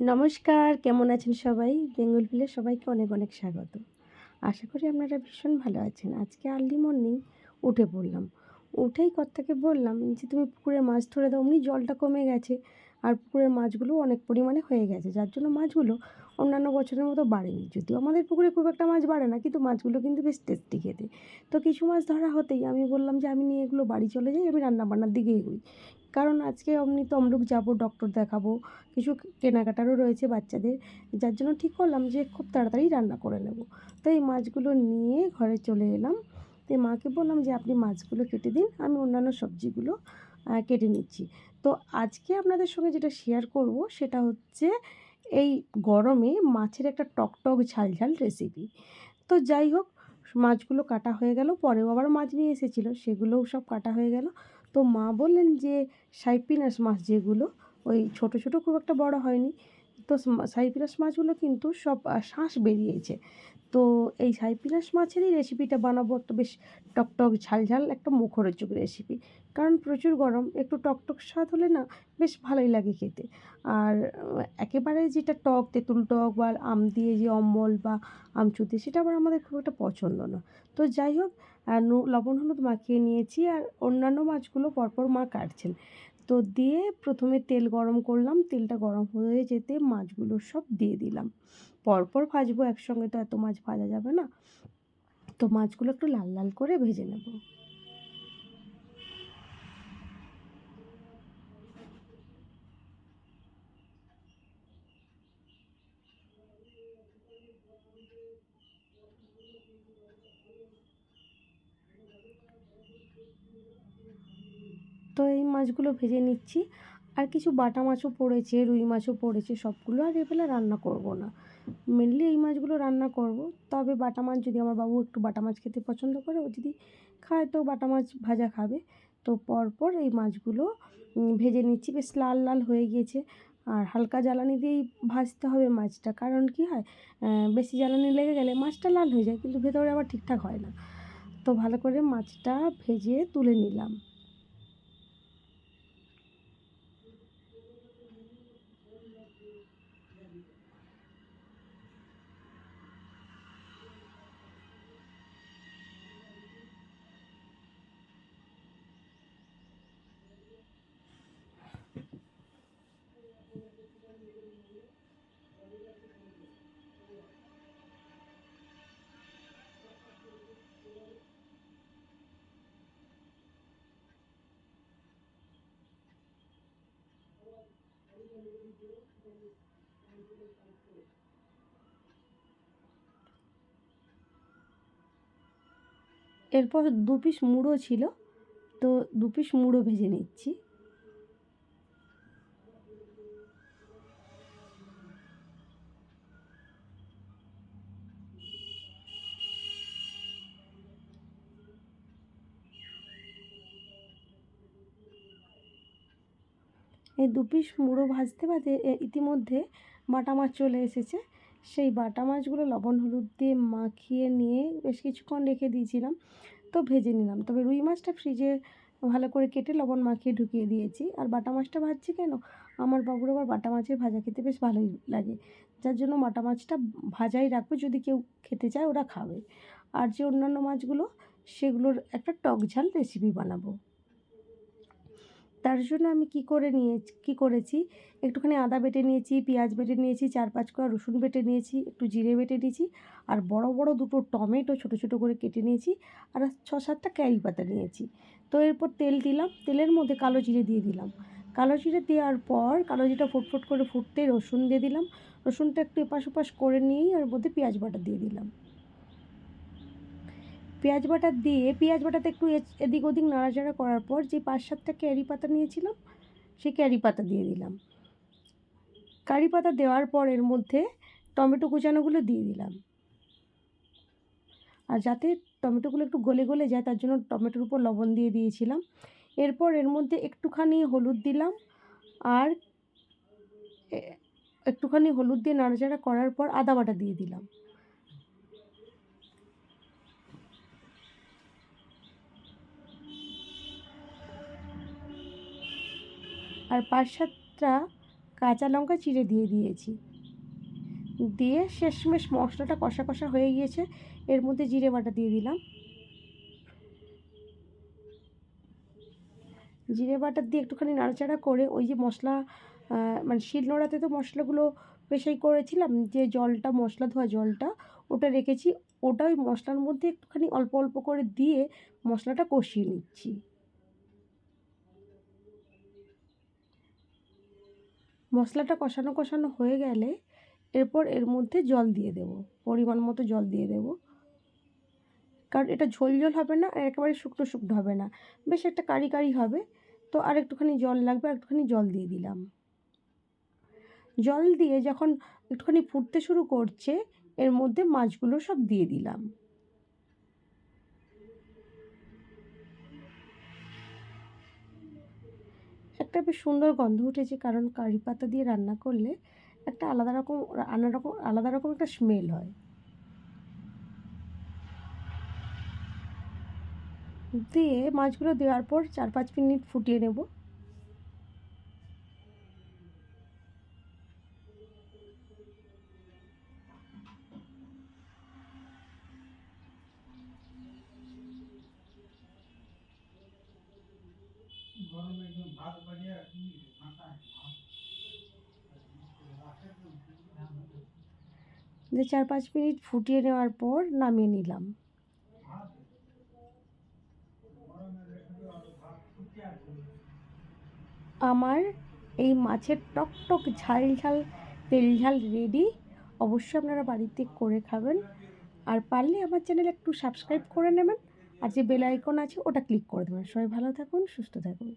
নমস্কার, কেমন আছেন সবাই? বেঙ্গল ভিলে সবাইকে অনেক অনেক স্বাগত। আশা করি আপনারা ভীষণ ভালো আছেন। আজকে আর্লি মর্নিং উঠে পড়লাম। উঠেই কর্তাকে বললাম যে, তুমি পুকুরে মাছ ধরে দাও। অমনি জলটা কমে গেছে আর পুকুরের মাছগুলো অনেক পরিমাণে হয়ে গেছে। যার জন্য মাছগুলো অন্যান্য বছরের মতো বাড়েনি। যদিও আমাদের পুকুরে খুব একটা মাছ বাড়ে না, কিন্তু মাছগুলো কিন্তু বেশ টেস্টি খেতে। তো কিছু মাছ ধরা হতেই আমি বললাম যে, আমি নিয়ে এগুলো বাড়ি চলে যাই, আমি রান্নাবান্নার দিকে এগোই। কারণ আজকে অমনি তমলুক যাব ডক্টর দেখাবো, কিছু কেনাকাটারও রয়েছে বাচ্চাদের। যার জন্য ঠিক করলাম যে, খুব তাড়াতাড়ি রান্না করে নেব। তো এই মাছগুলো নিয়ে ঘরে চলে এলাম। তো মাকে বললাম যে, আপনি মাছগুলো কেটে দিন, আমি অন্যান্য সবজিগুলো কেটে নিচ্ছি। তো আজকে আপনাদের সঙ্গে যেটা শেয়ার করব সেটা হচ্ছে এই গরমে মাছের একটা টকটক ঝাল ঝাল রেসিপি তো যাই হোক, মাছগুলো কাটা হয়ে গেল, পরেও আবার মাছ নিয়ে এসেছিল, সেগুলোও সব কাটা হয়ে গেল। তো মা বললেন যে সাইপিনাস মাছ যেগুলো, ওই ছোট ছোট খুব একটা বড় হয়নি। তো সাইপিনাস মাছগুলো কিন্তু সব শ্বাস বেরিয়েছে। তো এই সাইপিনাস মাছেরই রেসিপিটা বানাবো। একটা বেশ টকটক ঝাল ঝাল একটা মুখরোচক রেসিপি। কারণ প্রচুর গরম, একটু টকটক স্বাদ হলে না বেশ ভালোই লাগে খেতে। আর একেবারে যেটা টক, তেঁতুল টক বা আম দিয়ে যে অম্বল বা আমচুতি সেটা আবার আমাদের খুব একটা পছন্দ না। তো যাই হোক লবণ হলুদ মাখিয়ে নিয়েছি আর অন্যান্য মাছগুলো পরপর মা কাটছেন। তো দিয়ে প্রথমে তেল গরম করলাম, তেলটা গরম হয়ে যেতে মাছগুলো সব দিয়ে দিলাম। পরপর ভাজবো, একসঙ্গে তো এত মাছ ভাজা যাবে না। তো মাছগুলো একটু লাল লাল করে ভেজে নেব। তো এই মাছগুলো ভেজে নিচ্ছি। আর কিছু বাটা মাছও পড়েছে, রুই মাছও পড়েছে সবগুলো, আর এবেলা রান্না করব না। মেনলি এই মাছগুলো রান্না করব। তবে বাটা মাছ যদি আমার বাবু একটু বাটা মাছ খেতে পছন্দ করে, ও যদি খায় তো বাটা মাছ ভাজা খাবে। তো পরপর এই মাছগুলো ভেজে নিচ্ছি। বেশ লাল লাল হয়ে গিয়েছে। আর হালকা জ্বালানি দিয়েই ভাজতে হবে মাছটা। কারণ কি হয় বেশি জ্বালানি লেগে গেলে মাছটা লাল হয়ে যায়, কিন্তু ভেতরে আবার ঠিকঠাক হয় না। তো ভালো করে মাছটা ভেজে তুলে নিলাম। এরপর দু পিস মুড়ো ছিল তো দু পিস মুড়ো ভেজে নিচ্ছি। এই দু পিস মুড়ো ভাজতে ভাজতে ইতিমধ্যে বাটা মাছ চলে এসেছে। সেই বাটা মাছগুলো লবণ, হলুদ দিয়ে মাখিয়ে নিয়ে বেশ কিছুক্ষণ রেখে দিয়েছিলাম। তো ভেজে নিলাম। তবে রুই মাছটা ফ্রিজে ভালো করে কেটে লবণ মাখিয়ে ঢুকিয়ে দিয়েছি। আর বাটা মাছটা ভাজছি কেন? আমার বাবুর আবার বাটা মাছের ভাজা খেতে বেশ ভালোই লাগে। যার জন্য বাটা মাছটা ভাজাই রাখব। যদি কেউ খেতে চায় ওরা খাবে। আর যে অন্যান্য মাছগুলো, সেগুলোর একটা টক ঝাল রেসিপি বানাবো। তার জন্য আমি কি করে নিয়ে, কি করেছি? একটুখানি আদা বেটে নিয়েছি, পেঁয়াজ বেটে নিয়েছি, চার পাঁচ কোয়া রসুন বেটে নিয়েছি, একটু জিরে বেটে নিয়েছি, আর বড় বড় দুটো টমেটো ছোটো ছোটো করে কেটে নিয়েছি, আর ছ সাতটা ক্যারি পাতা নিয়েছি। তো এরপর তেল দিলাম, তেলের মধ্যে কালো জিরে দিয়ে দিলাম। কালো জিরে দেওয়ার পর, কালো জিরেটা ফুটফুট করে ফুটতে রসুন দিয়ে দিলাম। রসুনটা একটু এপাশ ওপাশ করে নিয়েই ওর মধ্যে পেঁয়াজ বাটা দিয়ে দিলাম। পেঁয়াজ বাটা দিয়ে, পেঁয়াজ বাটাতে একটু এদিক ওদিক নাড়াচাড়া করার পর যে পাঁচ সাতটা ক্যারি পাতা নিয়েছিলাম, সেই ক্যারি পাতা দিয়ে দিলাম। কারি পাতা দেওয়ার পর এর মধ্যে টমেটো কুচানোগুলো দিয়ে দিলাম। আর যাতে টমেটোগুলো একটু গলে গলে যায়, তার জন্য টমেটোর উপর লবণ দিয়ে দিয়েছিলাম। এরপর এর মধ্যে একটুখানি হলুদ দিলাম আর একটুখানি হলুদ দিয়ে নাড়াচাড়া করার পর আদা বাটা দিয়ে দিলাম। আর পাঁচ সাতটা কাঁচা লঙ্কা চিড়ে দিয়ে দিয়েছি। দিয়ে শেষমেশ মশলাটা কষা কষা হয়ে গিয়েছে, এর মধ্যে জিরে বাটা দিয়ে দিলাম। জিরে বাটা দিয়ে একটুখানি নাড়াচাড়া করে ওই যে মশলা মানে শিলনোড়াতে তো মশলাগুলো পেশাই করেছিলাম যে জলটা, মশলা ধোয়া জলটা, ওটা রেখেছি। ওটা ওই মশলার মধ্যে একটুখানি অল্প অল্প করে দিয়ে মশলাটা কষিয়ে নিচ্ছি। মশলাটা কষানো কষানো হয়ে গেলে এরপর এর মধ্যে জল দিয়ে দেব, পরিমাণ মতো জল দিয়ে দেব। কারণ এটা ঝোল ঝোল হবে না, আর একেবারে শুকনো শুকনো হবে না। বেশ একটা কারি কারি হবে, তো আর একটুখানি জল লাগবে, আর একটুখানি জল দিয়ে দিলাম। জল দিয়ে যখন একটুখানি ফুটতে শুরু করছে, এর মধ্যে মাছগুলো সব দিয়ে দিলাম। একটা বেশ সুন্দর গন্ধ উঠেছে, কারণ কারি পাতা দিয়ে রান্না করলে একটা আলাদা রকম আলাদা রকম আলাদা রকম একটা স্মেল হয়। দিয়ে মাছগুলো দেওয়ার পর চার পাঁচ মিনিট ফুটিয়ে নেব। দিয়ে চার পাঁচ মিনিট ফুটিয়ে নেওয়ার পর নামিয়ে নিলাম। আমার এই মাছের টক টক ঝাল ঝাল, তেল ঝাল রেডি অবশ্যই আপনারা বাড়িতে করে খাবেন। আর পারলে আমার চ্যানেল একটু সাবস্ক্রাইব করে নেবেন। আর যে বেল আইকন আছে, ওটা ক্লিক করে দেবেন। সবাই ভালো থাকুন, সুস্থ থাকুন।